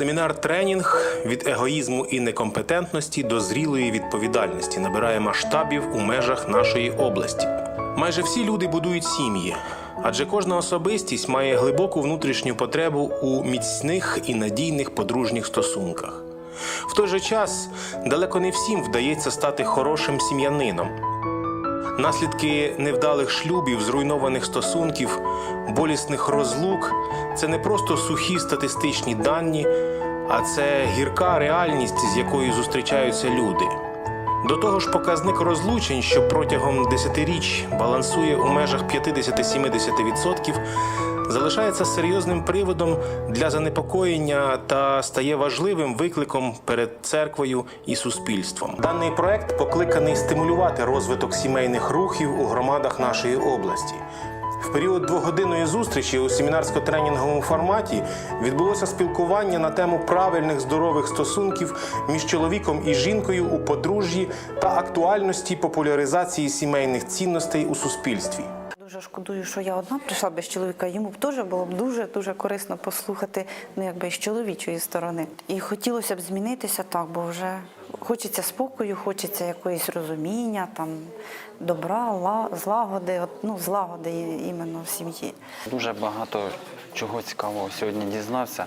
Семінар тренінг від егоїзму і некомпетентності до зрілої відповідальності набирає масштабів у межах нашої області. Майже всі люди будують сім'ї, адже кожна особистість має глибоку внутрішню потребу у міцних і надійних подружніх стосунках. В той же час далеко не всім вдається стати хорошим сім'янином. Наслідки невдалих шлюбів, зруйнованих стосунків, болісних розлук це не просто сухі статистичні дані, а це гірка реальність, з якою зустрічаються люди. До того ж, показник розлучень, що протягом десятиріч балансує у межах 50-70%, залишається серйозним приводом для занепокоєння та стає важливим викликом перед церквою і суспільством. Даний проект покликаний стимулювати розвиток сімейних рухів у громадах нашої області. В період двогодинної зустрічі у семінарсько-тренінговому форматі відбулося спілкування на тему правильних здорових стосунків між чоловіком і жінкою у подружжі та актуальності популяризації сімейних цінностей у суспільстві. Дуже шкодую, що я одна прийшла без чоловіка. Йому б теж було б дуже дуже корисно послухати, ну якби з чоловічої сторони. І хотілося б змінитися так, бо вже хочеться спокою, хочеться якоїсь розуміння, там добра, ла- злагоди, от, ну злагоди іменно в сім'ї. Дуже багато чого цікавого сьогодні дізнався.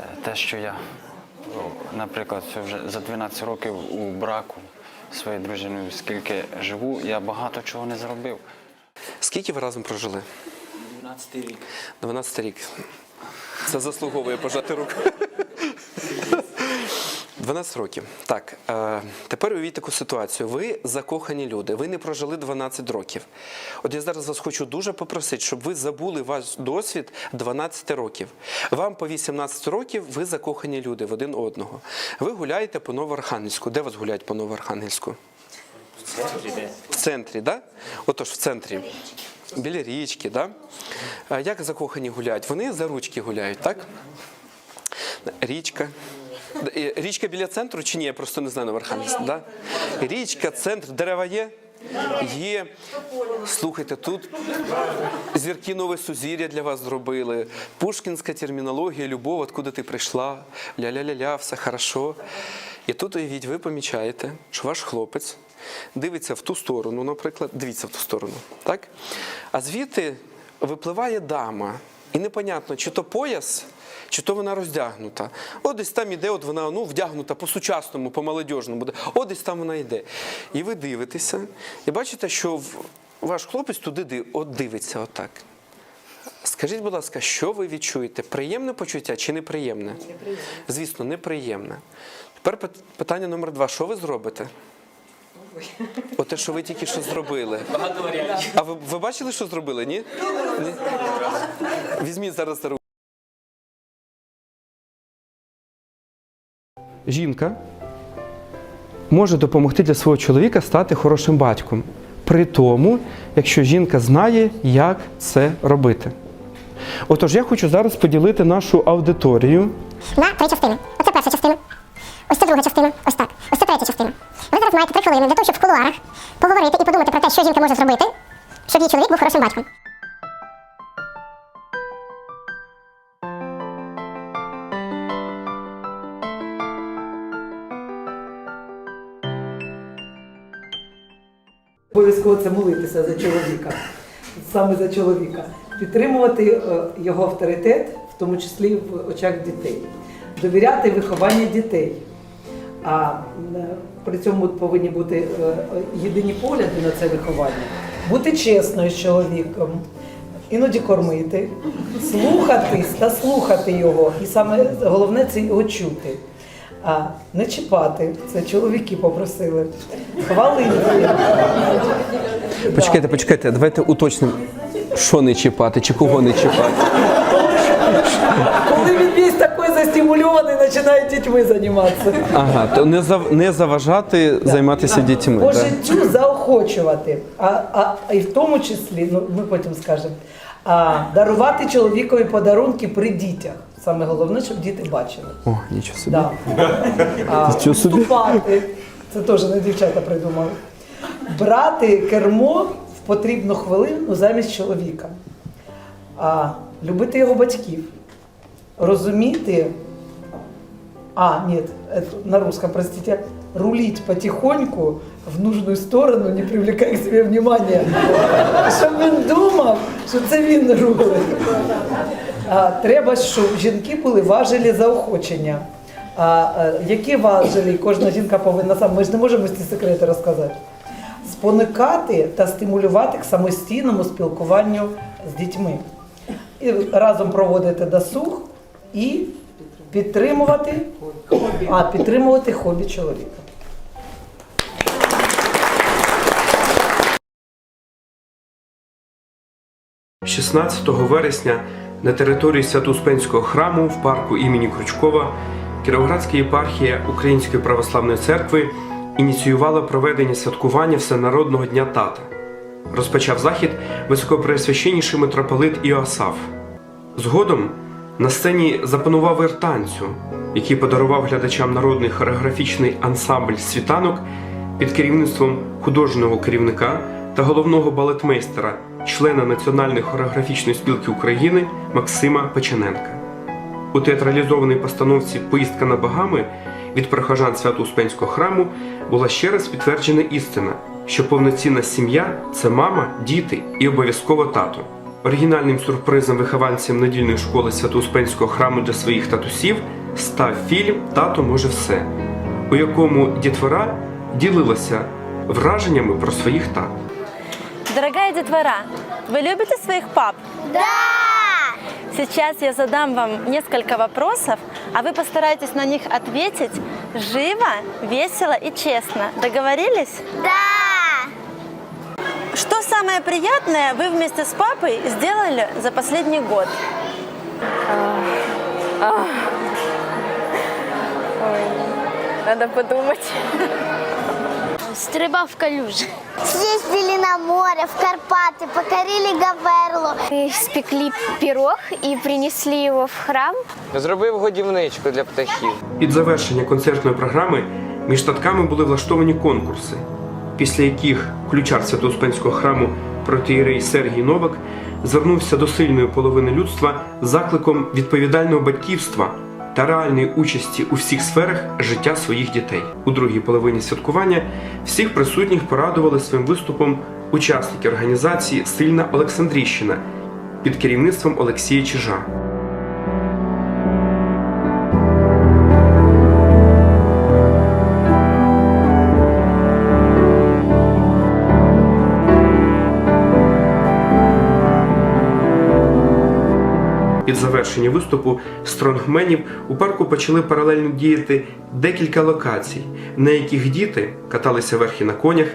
Е, Те, що я, наприклад, вже за 12 років у браку своєю дружиною, скільки живу, я багато чого не зробив. Скільки ви разом прожили? 12 рік. 12 рік. Це заслуговує пожати руку. 12 років. Так, е, тепер уявіть таку ситуацію. Ви закохані люди, ви не прожили 12 років. От я зараз вас хочу дуже попросити, щоб ви забули ваш досвід 12 років. Вам по 18 років ви закохані люди в один одного. Ви гуляєте по Новоархангельську. Де вас гуляють по Новоархангельську? В центрі, да? Отож, в центрі. Біля річки, да? Як закохані гуляють? Вони за ручки гуляють, так? Річка. Е, Річка біля центру чи ні? Я просто не знаю Новоархангельськ. Да? Річка, центр, дерева є? Є. Слухайте, тут зірки нове сузір'я для вас зробили. Пушкінська термінологія, любов, откуда ти прийшла, ля-ля-ля-ля, все хорошо. І тут уявіть, ви помічаєте, що ваш хлопець дивиться в ту сторону, наприклад, дивіться в ту сторону, так? А звідти випливає дама. І непонятно, чи то пояс, чи то вона роздягнута. От десь там іде, от вона ну, вдягнута по-сучасному, по-молодіжному. От десь там вона йде. І ви дивитеся, і бачите, що ваш хлопець туди от дивиться отак. Скажіть, будь ласка, що ви відчуєте? Приємне почуття чи неприємне? Неприємне. Звісно, неприємне. Тепер питання номер два. Що ви зробите? Оте, що ви тільки що зробили. Багато варіантів. А ви, ви бачили, що зробили, ні? ні? Візьміть зараз за руку. Жінка може допомогти для свого чоловіка стати хорошим батьком. При тому, якщо жінка знає, як це робити. Отож, я хочу зараз поділити нашу аудиторію на три частини. Оце перша частина. Ось це друга частина. Ось так. Ось це третя частина. Зараз маєте три хвилини для того, щоб в кулуарах поговорити і подумати про те, що жінка може зробити, щоб її чоловік був хорошим батьком. Обов'язково це молитися за чоловіка, саме за чоловіка, підтримувати е, його авторитет, в тому числі в очах дітей, довіряти вихованню дітей. А при цьому повинні бути е, єдині погляди на це виховання, бути чесною з чоловіком, іноді кормити, слухатись та слухати його. І саме головне це його чути. А не чіпати, це чоловіки попросили. Хвалити. Почекайте, почекайте, давайте уточнимо, що не чіпати чи кого не чіпати. Застимульований, починає дітьми займатися. Ага, то не зав... не заважати займатися дітьми. По да? життю заохочувати, а, а, а і в тому числі, ну ми потім скажемо, а, дарувати чоловікові подарунки при дітях. Саме головне, щоб діти бачили. О, нічого собі. Да. А, Нічого собі. вступати, це теж не дівчата придумали. Брати кермо в потрібну хвилину замість чоловіка. А, любити його батьків, розуміти А, нет, на русском, простите. Рулить потихоньку в нужную сторону, не привлекая к себе внимания. Щоб він думав, що це він рулить. Треба, щоб жінки були важелі заохочення. А, а, які важелі кожна жінка повинна сам. Ми ж не можемо ці секрети розказати. Спонукати та стимулювати к самостійному спілкуванню з дітьми. І разом проводити досуг і підтримувати, а, підтримувати хобі чоловіка. – 16 вересня на території Свято-Успенського храму в парку імені Крючкова Кіровоградська єпархія Української православної церкви ініціювала проведення святкування Всенародного дня тата. Розпочав захід високопреосвященніший митрополит Іоасаф. Згодом на сцені запанував вир танцю, який подарував глядачам народний хореографічний ансамбль світанок під керівництвом художнього керівника та головного балетмейстера, члена Національної хореографічної спілки України Максима Печененка. У театралізованій постановці Поїздка на Багами від прихожан Свято-Успенського храму була ще раз підтверджена істина, що повноцінна сім'я це мама, діти і обов'язково тато. Оригінальним сюрпризом вихованцям недільної школи Свято-Успенського храму для своїх татусів став фільм Тато може все, у якому дітвора ділилася враженнями про своїх тат. Дорогая детвора, вы любите своих пап? Да! Сейчас я задам вам несколько вопросов, а вы постарайтесь на них ответить живо, весело и честно. Договорились? Да! Что самое приятное вы вместе с папой сделали за последний год? Надо подумать. Стрибав в калюжі. Съездили на море, в Карпаты, покорили Гаверлу. Мы испекли пирог и принесли его в храм. Зробив годівничку для птахів. Під завершення концертної програми між татками були влаштовані конкурси, після яких ключар Свято-Успенського храму протиєрей Сергій Новак звернувся до сильної половини людства закликом відповідального батьківства та реальної участі у всіх сферах життя своїх дітей. У другій половині святкування всіх присутніх порадували своїм виступом учасники організації Сильна Олександрійщина під керівництвом Олексія Чижа. Під завершення виступу стронгменів у парку почали паралельно діяти декілька локацій, на яких діти каталися верхи на конях,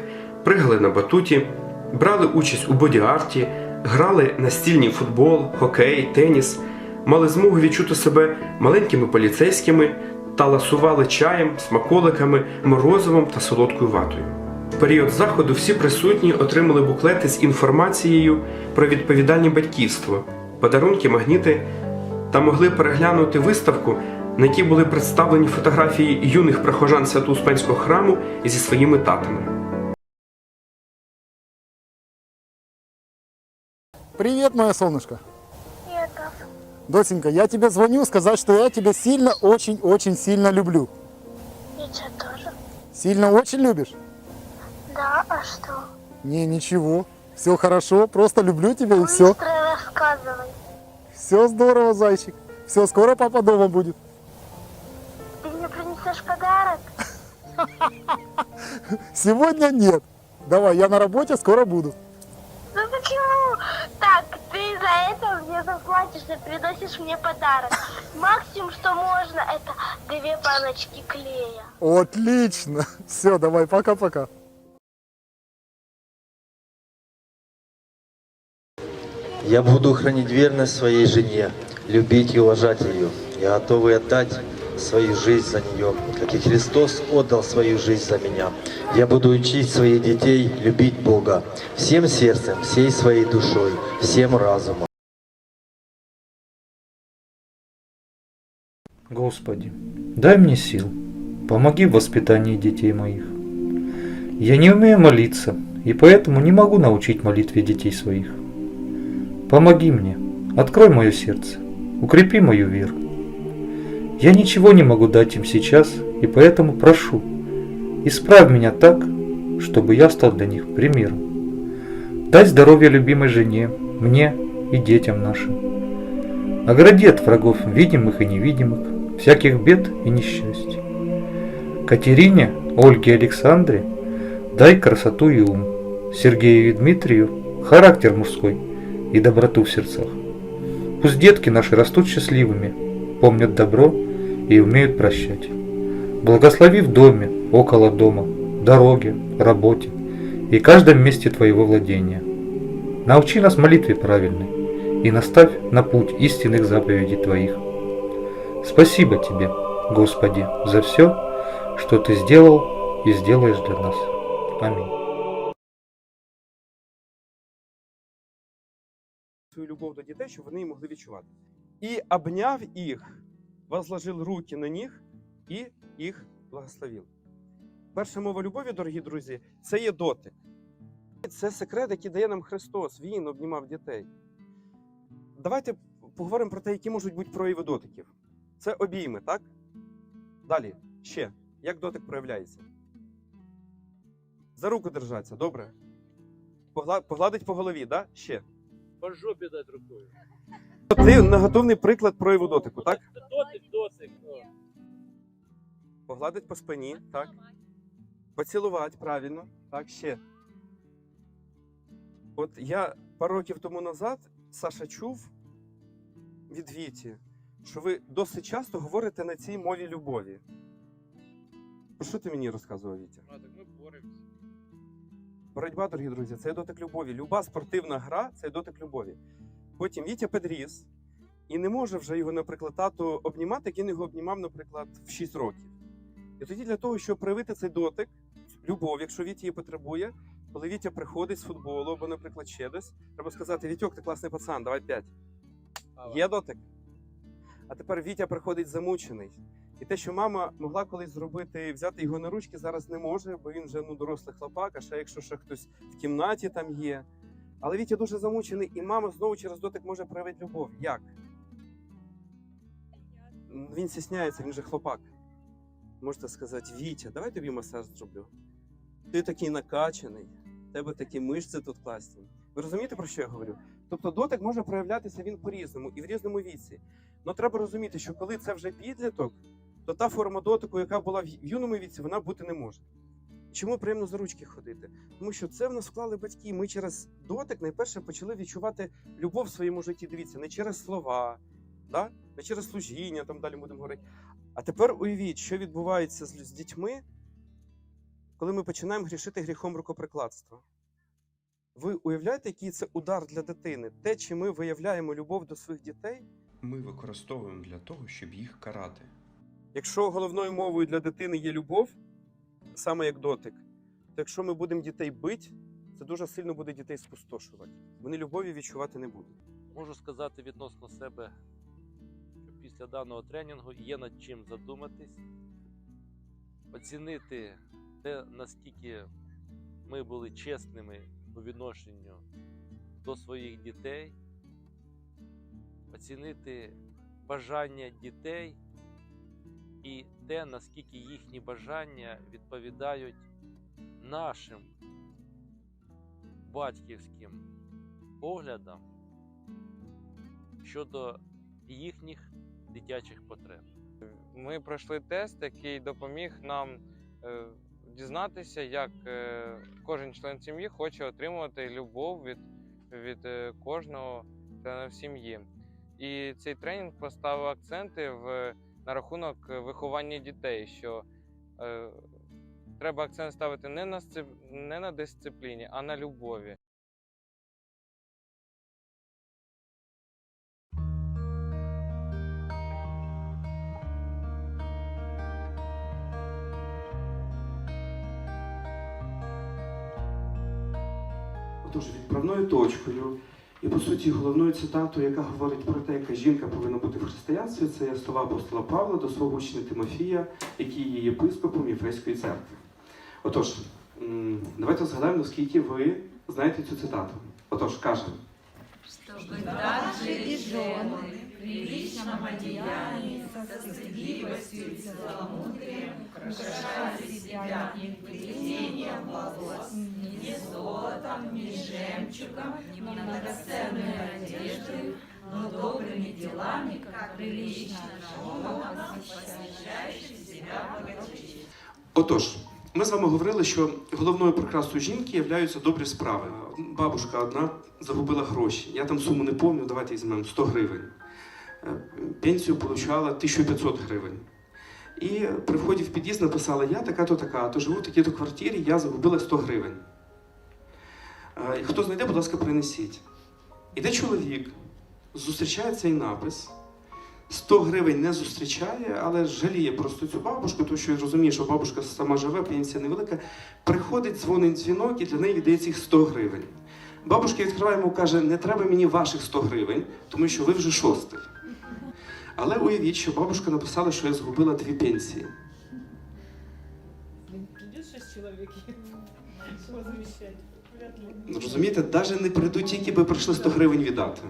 пригали на батуті, брали участь у боді-арті, грали настільний футбол, хокей, теніс, мали змогу відчути себе маленькими поліцейськими та ласували чаєм, смаколиками, морозивом та солодкою ватою. В період заходу всі присутні отримали буклети з інформацією про відповідальне батьківство, подарунки, магніти та могли переглянути виставку, на якій були представлені фотографії юних прихожан Свято-Успенського храму зі своїми татами. Привет, моя солнышко. Доченька, я тебе звоню сказать, что я тебя сильно, очень-очень сильно люблю. Я тебя тоже. Сильно очень любишь? Да, а что? Не, ничего. Все хорошо, просто люблю тебя и все. Быстро рассказывай. Все здорово, зайчик. Все, скоро папа дома будет. Ты мне принесешь подарок? Сегодня нет. Давай, я на работе, скоро буду. Ну почему? Так, ты за это мне заплатишь и приносишь мне подарок. Максимум, что можно, это две баночки клея. Отлично. Все, давай, пока-пока. Я буду хранить верность своей жене, любить и уважать ее. Я готовый отдать свою жизнь за нее, как и Христос отдал свою жизнь за меня. Я буду учить своих детей любить Бога всем сердцем, всей своей душой, всем разумом. Господи, дай мне сил, помоги в воспитании детей моих. Я не умею молиться, и поэтому не могу научить молитве детей своих. Помоги мне, открой мое сердце, укрепи мою веру. Я ничего не могу дать им сейчас, и поэтому прошу, исправь меня так, чтобы я стал для них примером. Дай здоровье любимой жене, мне и детям нашим. Огради от врагов видимых и невидимых, всяких бед и несчастий. Катерине, Ольге и Александре дай красоту и ум, Сергею и Дмитрию характер мужской и доброту в сердцах. Пусть детки наши растут счастливыми, помнят добро и умеют прощать. Благослови в доме, около дома, дороге, работе и каждом месте твоего владения. Научи нас молитве правильной и наставь на путь истинных заповедей Твоих. Спасибо Тебе, Господи, за все, что Ты сделал и сделаешь для нас. Аминь. Свою любов до дітей, щоб вони її могли відчувати. І обняв їх, возложив руки на них і їх благословив. Перша мова любові, дорогі друзі, це є дотик. Це секрет, який дає нам Христос. Він обнімав дітей. Давайте поговоримо про те, які можуть бути прояви дотиків. Це обійми, так? Далі. Ще. Як дотик проявляється? За руку держаться, добре? Погладить по голові, да? Ще. По жопі дать рукою. Ти наготовний приклад прояву дотику, так? Дотик, дотик. Погладить по спині, так? Поцілувати правильно, так, ще. От я пару років тому назад, Саша, чув від Віті, що ви досить часто говорите на цій мові любові. Про що ти мені розказував, Вітя? А, так ми боремося. Боротьба, дорогі друзі, це дотик любові. Люба спортивна гра це дотик любові. Потім Вітя підріс і не може вже його, наприклад, тато обнімати, як він його обнімав, наприклад, в 6 років. І тоді для того, щоб проявити цей дотик, любов, якщо Вітя її потребує, коли Вітя приходить з футболу або, наприклад, ще десь, треба сказати: Вітьок, ти класний пацан, давай 5. Є дотик. А тепер Вітя приходить замучений. І те, що мама могла колись зробити, взяти його на ручки, зараз не може, бо він вже ну, дорослий хлопак, а ще якщо ще хтось в кімнаті там є. Але Вітя дуже замучений, і мама знову через дотик може проявити любов. Як? Він стісняється, він же хлопак. Можете сказати, Вітя, давай тобі масаж зроблю. Ти такий накачаний, в тебе такі мишці тут класні. Ви розумієте, про що я говорю? Тобто дотик може проявлятися він по-різному і в різному віці. Але треба розуміти, що коли це вже підліток, то та форма дотику, яка була в юному віці, вона бути не може. Чому приємно за ручки ходити? Тому що це в нас вклали батьки. Ми через дотик найперше почали відчувати любов в своєму житті. Дивіться, не через слова, да? не через служіння, там далі будемо говорити. А тепер уявіть, що відбувається з, з дітьми, коли ми починаємо грішити гріхом рукоприкладства. Ви уявляєте, який це удар для дитини? Те, чи ми виявляємо любов до своїх дітей, Ми використовуємо для того, щоб їх карати. Якщо головною мовою для дитини є любов, саме як дотик, то якщо ми будемо дітей бити, це дуже сильно буде дітей спустошувати. Вони любові відчувати не будуть. Можу сказати відносно себе, що після даного тренінгу є над чим задуматись, оцінити те, наскільки ми були чесними у відношенню до своїх дітей, оцінити бажання дітей і те, наскільки їхні бажання відповідають нашим батьківським поглядам щодо їхніх дитячих потреб. Ми пройшли тест, який допоміг нам е, дізнатися, як е, кожен член сім'ї хоче отримувати любов від, від е, кожного члена сім'ї. І цей тренінг поставив акценти в, на рахунок виховання дітей, що е, треба акцент ставити не на, не на дисципліні, а на любові. Отож, відправною точкою і по суті головною цитатою, яка говорить про те, яка жінка повинна бути в християнстві, це є слова апостола Павла до свого учня Тимофія, який є єпископом Єфеської церкви. Отож, давайте згадаємо, наскільки ви знаєте цю цитату. Отож, каже. Чтобы также и жены приличном одеянии, со стыдливостью и целомудрием, украшая себя не плетением волос, не золотом, не жемчугом, не многоценной одеждой, но добрыми делами, как прилично женам, посвящающим себя богатырю. Отож, ми з вами говорили, що головною прикрасою жінки являються добрі справи. Бабушка одна загубила гроші. Я там суму не пам'ятаю, давайте візьмемо 100 гривень. Е, Пенсію отримала 1500 гривень. І при вході в під'їзд написала: Я така-то така, то живу в такій-то квартирі, я загубила 100 гривень. Е, Хто знайде, будь ласка, принесіть. Іде чоловік, зустрічає цей напис. 100 гривень не зустрічає, але жаліє просто цю бабушку, тому що розуміє, що бабушка сама живе, пенсія невелика. Приходить, дзвонить дзвінок і для неї віддає цих 100 гривень. Бабушка відкриває йому каже: не треба мені ваших 100 гривень, тому що ви вже шостий. Але уявіть, що бабушка написала, що я згубила дві пенсії. Придет шесть человек? Вряд ли. Ну, Розумієте, навіть не прийдуть ті, які би прийшли 100 гривень віддати.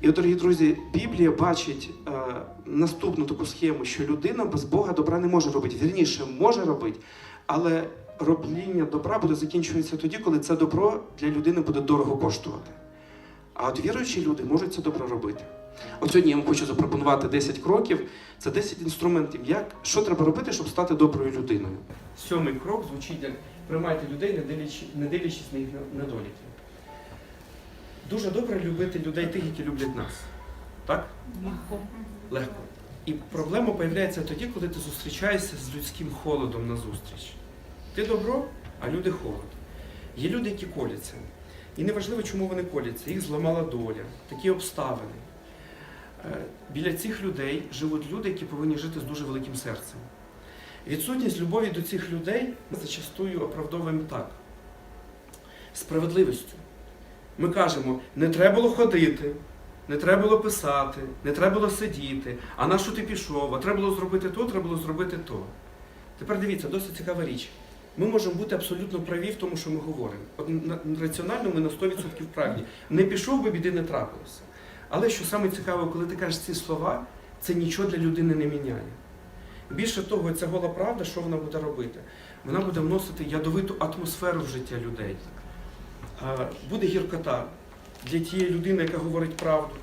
І от, дорогі друзі, Біблія бачить е, наступну таку схему, що людина без Бога добра не може робити. Вірніше, може робити, але робління добра буде закінчуватися тоді, коли це добро для людини буде дорого коштувати. А от віруючі люди можуть це добро робити. От сьогодні я вам хочу запропонувати 10 кроків. Це 10 інструментів, як що треба робити, щоб стати доброю людиною. Сьомий крок звучить як приймайте людей, не дивлячись, не дивлячись на їх недоліки. Дуже добре любити людей тих, які люблять нас. Так? Легко. Легко. І проблема з'являється тоді, коли ти зустрічаєшся з людським холодом на зустріч. Ти добро, а люди холод. Є люди, які коляться. І неважливо, чому вони коляться, їх зламала доля, такі обставини. Е, Біля цих людей живуть люди, які повинні жити з дуже великим серцем. Відсутність любові до цих людей ми зачастую оправдовуємо так. Справедливістю. Ми кажемо, не треба було ходити, не треба було писати, не треба було сидіти, а на що ти пішов, а треба було зробити то, треба було зробити то. Тепер дивіться, досить цікава річ. Ми можемо бути абсолютно праві в тому, що ми говоримо. От раціонально ми на 100% праві. Не пішов би, біди не трапилося. Але що саме цікаво, коли ти кажеш ці слова, це нічого для людини не міняє. Більше того, ця гола правда, що вона буде робити? Вона буде вносити ядовиту атмосферу в життя людей. Буде гіркота для тієї людини, яка говорить правду.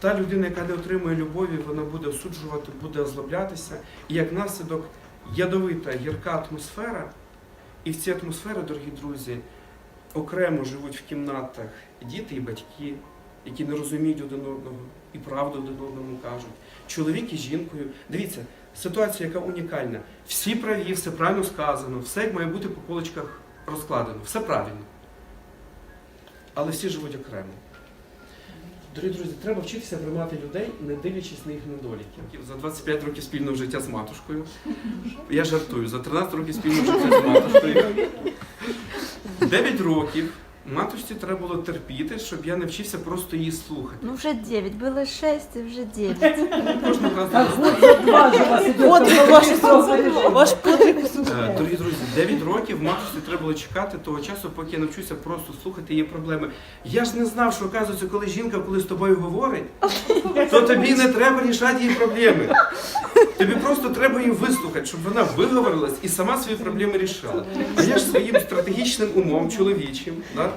Та людина, яка не отримує любові, вона буде осуджувати, буде озлоблятися. І як наслідок ядовита, гірка атмосфера. І в цій атмосфері, дорогі друзі, окремо живуть в кімнатах діти і батьки, які не розуміють один одного і правду один одному кажуть. Чоловік із жінкою. Дивіться, ситуація, яка унікальна. Всі праві, все правильно сказано, все як має бути по полочках розкладено, все правильно. Але всі живуть окремо. Дорогі друзі, треба вчитися приймати людей, не дивлячись на їх недоліки. За 25 років спільного життя з матушкою. Я жартую, за 13 років спільного життя з матушкою. 9 років матушці треба було терпіти, щоб я не вчився просто її слухати. Ну уже 9, было 6 и уже 9. Кожного разу. Подвиг ваш, Ваш ваш подвиг Е, Дорогі друзі, 9 років матусі треба було чекати того часу, поки я навчуся просто слухати її проблеми. Я ж не знав, що оказується, коли жінка коли з тобою говорить, то тобі не треба рішати її проблеми. Тобі просто треба її вислухати, щоб вона виговорилась і сама свої проблеми рішала. А я ж своїм стратегічним умом, чоловічим, да,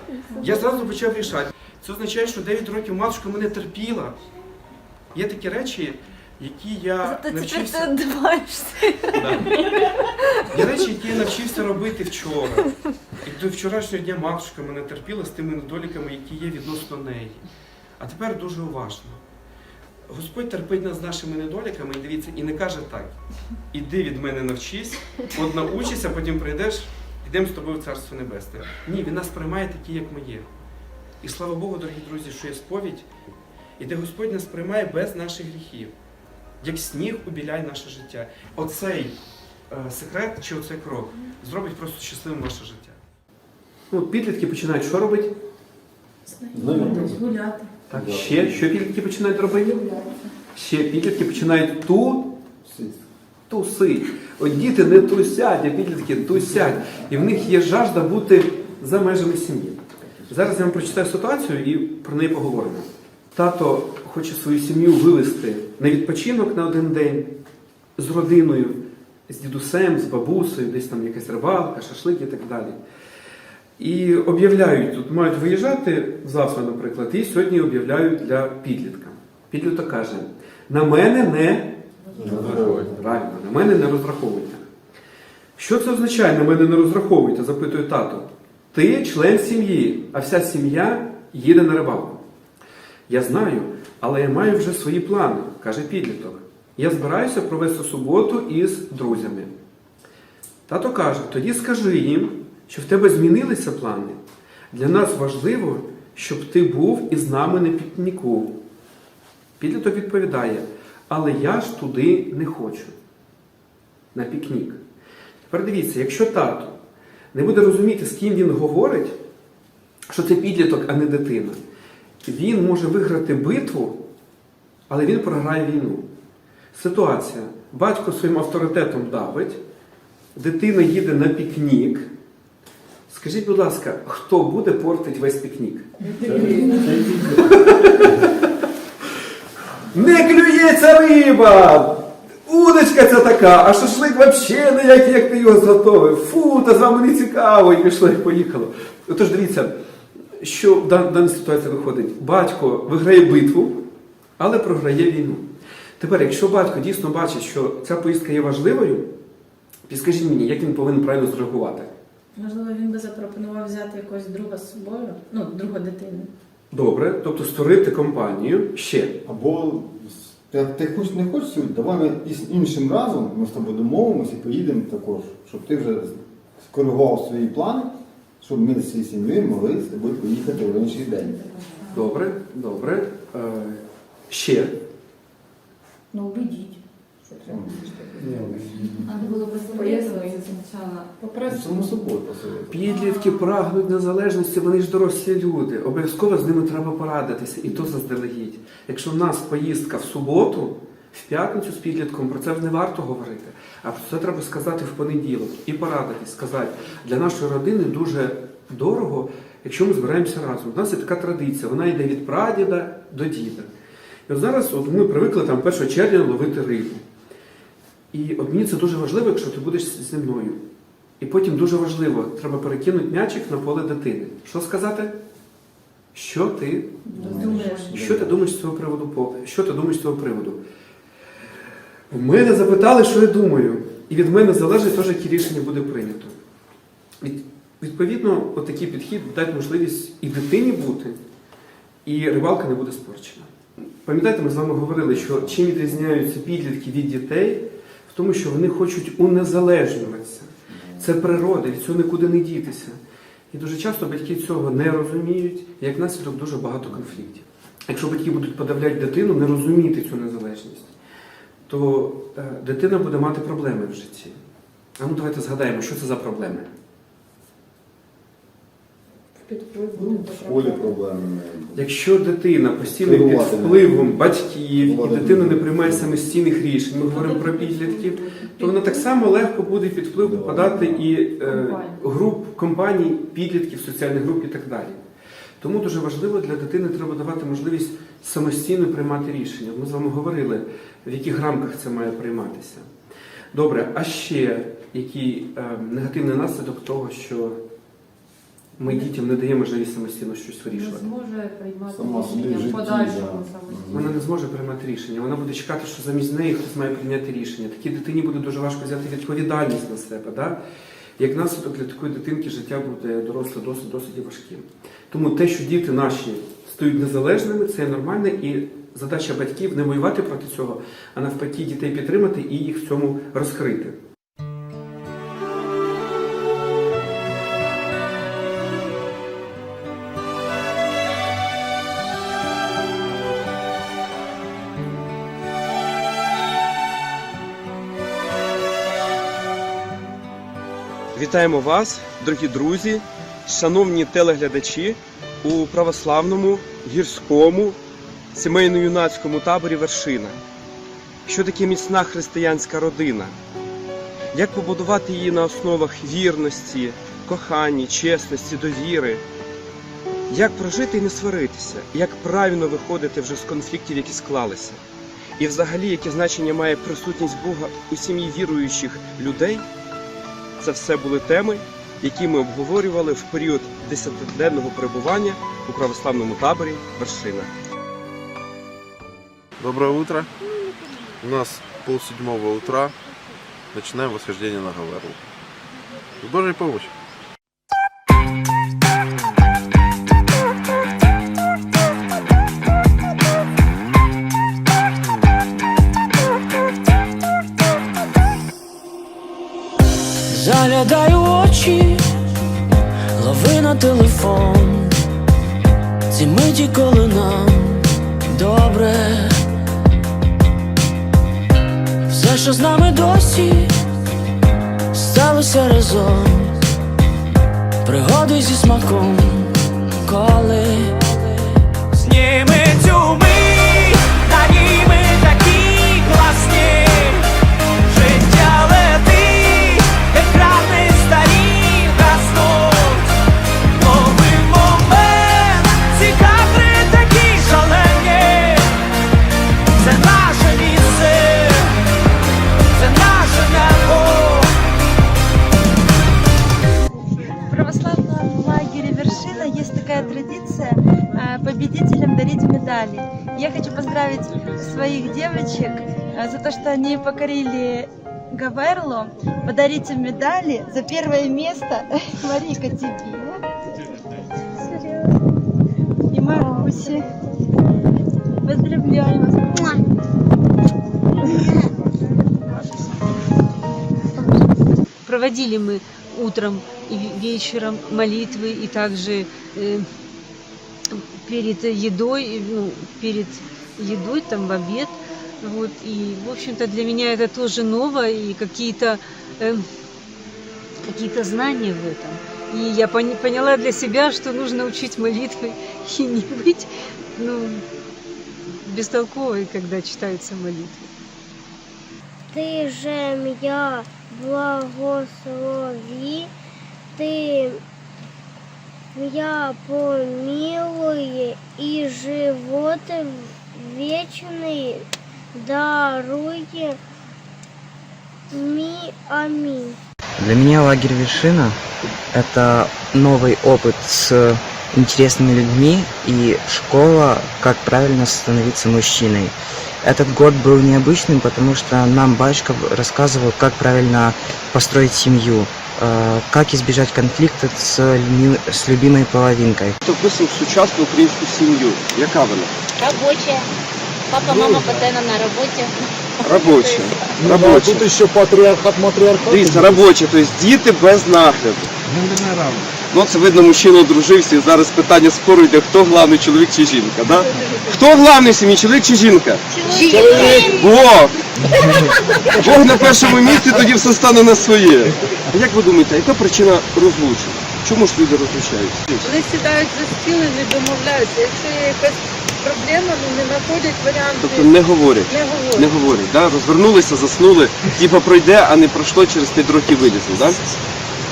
я зразу почав рішати. Це означає, що 9 років матушка мене терпіла. Є такі речі, які я Зато навчився. отдуваешься. Да. Є речі, які я навчився робити вчора. І до вчорашнього дня матушка мене терпіла з тими недоліками, які є відносно неї. А тепер дуже уважно. Господь терпить нас з нашими недоліками і дивіться, і не каже так: іди від мене навчись, от научися, потім прийдеш, йдемо з тобою в Царство Небесне. Ні, він нас приймає такі, як ми є. І слава Богу, дорогі друзі, що є сповідь, і де Господь нас приймає без наших гріхів як сніг убіляє наше життя. Оцей е, секрет чи оцей крок зробить просто щасливим ваше життя. Ну, підлітки починають що робити? Гуляти. Так, ще що підлітки починають робити? Ще підлітки починають ту тусить. От діти не тусять, а підлітки тусять. І в них є жажда бути за межами сім'ї. Зараз я вам прочитаю ситуацію і про неї поговоримо. тато хоче свою сім'ю вивезти на відпочинок на один день з родиною, з дідусем, з бабусею, десь там якась рибалка, шашлик і так далі. І об'являють, тут мають виїжджати завтра, наприклад, і сьогодні об'являють для підлітка. Підліток каже: на мене не Правильно, на мене не розраховуйте. Що це означає на мене не розраховуйте? запитує тато. Ти член сім'ї, а вся сім'я їде на рибалку. Я знаю, але я маю вже свої плани, каже підліток. Я збираюся провести суботу із друзями. Тато каже: тоді скажи їм, що в тебе змінилися плани. Для нас важливо, щоб ти був із нами на пікніку. Підліток відповідає, але я ж туди не хочу. На пікнік. Тепер дивіться, якщо тато не буде розуміти, з ким він говорить, що це підліток, а не дитина, він може виграти битву, але він програє війну. Ситуація. Батько своїм авторитетом давить, дитина їде на пікнік. Скажіть, будь ласка, хто буде портити весь пікнік? Не клюється риба! Удочка ця така, а шашлик взагалі не як, як ти його зготовив. Фу, та з вами не цікаво, і пішло, і поїхало. Отож, дивіться, що в дан- даній ситуації виходить? Батько виграє битву, але програє війну. Тепер, якщо батько дійсно бачить, що ця поїздка є важливою, підскажіть мені, як він повинен правильно зреагувати? Можливо, він би запропонував взяти якогось друга з собою, ну, друга дитини. Добре, тобто створити компанію ще. Або ти, ти хоч не хочеш сьогодні, давай ми із іншим разом ми з тобою домовимося і поїдемо також, щоб ти вже скоригував свої плани, щоб ми з цією сім'єю могли з тобою поїхати в інший день. Добре, добре. Е, ще. Ну, убедіть. Що треба. Надо было бы советоваться Само собою посилити. Підлітки прагнуть незалежності, вони ж дорослі люди. Обов'язково з ними треба порадитися, і то заздалегідь. Якщо в нас поїздка в суботу, в п'ятницю з підлітком, про це не варто говорити. А про це треба сказати в понеділок і порадитись, сказати, для нашої родини дуже дорого, якщо ми збираємося разом. У нас є така традиція, вона йде від прадіда до діда. І от зараз от ми привикли там 1 червня ловити рибу. І от мені це дуже важливо, якщо ти будеш зі мною. І потім дуже важливо, треба перекинути м'ячик на поле дитини. Що сказати? Що ти, Думаєш? що ти думаєш з цього приводу? Що ти думаєш з цього приводу? Мене запитали, що я думаю. І від мене залежить теж, яке рішення буде прийнято. Від- Відповідно, отакий підхід дасть можливість і дитині бути, і рибалка не буде спорчена. Пам'ятаєте, ми з вами говорили, що чим відрізняються підлітки від дітей, тому, що вони хочуть унезалежнюватися. Це природа, від цього нікуди не дітися. І дуже часто батьки цього не розуміють, і як наслідок дуже багато конфліктів. Якщо батьки будуть подавляти дитину, не розуміти цю незалежність, то е, дитина буде мати проблеми в житті. А ну давайте згадаємо, що це за проблеми. Ну, в школі проблеми. Якщо дитина постійно під Керувати впливом батьків і дитина не не приймає самостійних рішень, ми говоримо про підлітків, то вона так само легко буде під вплив попадати і е, груп компаній, підлітків, соціальних груп і так далі. Тому дуже важливо для дитини треба давати можливість самостійно приймати рішення. Ми з вами говорили, в яких рамках це має прийматися. Добре, а ще який е, негативний наслідок того, що ми дітям не даємо можливість самостійно щось Не вирішувати. зможе приймати Сама собі рішення в житті, подальшому да. самостійно. Вона не зможе приймати рішення. Вона буде чекати, що замість неї хтось має прийняти рішення. Такій дитині буде дуже важко взяти відповідальність на себе. Да? Як наслідок для такої дитинки життя буде доросле досить досить важким. Тому те, що діти наші стають незалежними, це нормально, і задача батьків не воювати проти цього, а навпаки дітей підтримати і їх в цьому розкрити. Вітаємо вас, дорогі друзі, шановні телеглядачі у православному гірському сімейно-юнацькому таборі Вершина. Що таке міцна християнська родина? Як побудувати її на основах вірності, кохання, чесності, довіри? як прожити і не сваритися, як правильно виходити вже з конфліктів, які склалися. І взагалі, яке значення має присутність Бога у сім'ї віруючих людей, це все були теми, які ми обговорювали в період десятиденного перебування у православному таборі Вершина. Доброе утро. У нас полседьмого утра. Начинаем восхождение на Гаверу. С Божьей помощью. Миті, коли нам добре, все, що з нами досі, сталося разом, пригоди зі смаком, коли зніми девочек э, за то, что они покорили Гаверлу. Подарите медали за первое место. Марика, тебе. И Марусе. Поздравляю вас. Проводили мы утром и ве- вечером молитвы и также э, перед едой, ну, перед едой там в обед. Вот, и, в общем-то, для меня это тоже ново и какие-то э, какие-то знания в этом. И я поняла для себя, что нужно учить молитвы и не быть ну, бестолковой, когда читаются молитвы. Ти же м'я благослови, ти м'я помилує і живот вечний дарує. Ми амінь. Для меня лагерь «Вершина» — это новый опыт с интересными людьми и школа, как правильно становиться мужчиной. Этот год был необычным, потому что нам батюшка рассказывал, как правильно построить семью, э, как избежать конфликта с, люми- с любимой половинкой. Хто вписав сучасну українську сім'ю? Яка вона? Рабочая. Папа, мама постоянно на работе. Робоча. Ну, Робоча. тут ще патріархат, матріархат. Дивіться, робоча, тобто діти без нагляду. Ну, це видно, мужчина одружився, і зараз питання спору йде, хто главний, чоловік чи жінка, да? Хто главний в сім'ї, чоловік чи жінка? Чоловік. Бог! Бог на першому місці, тоді все стане на своє. А як ви думаєте, яка причина розлучень? Чому ж люди розлучаються? Вони сідають за стіл і не домовляються. Якщо є якась проблема, ну не знаходять варіанти. Тобто не говорять. Не говорять. Не говорять, да? розвернулися, заснули, типа пройде, а не пройшло, через 5 років вилізли. Да?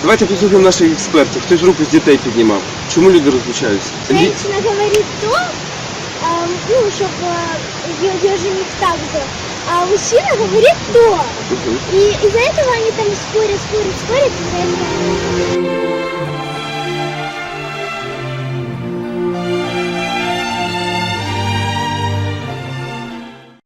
Давайте послухаємо наших експертів. Хтось руку з дітей піднімав. Чому люди розлучаються? Лі- Женщина говорит то, а, ну, чтобы ее, ее жених так был, а мужчина говорит то. Мгм. И из-за этого они там спорят, спорят, спорят. и поэтому-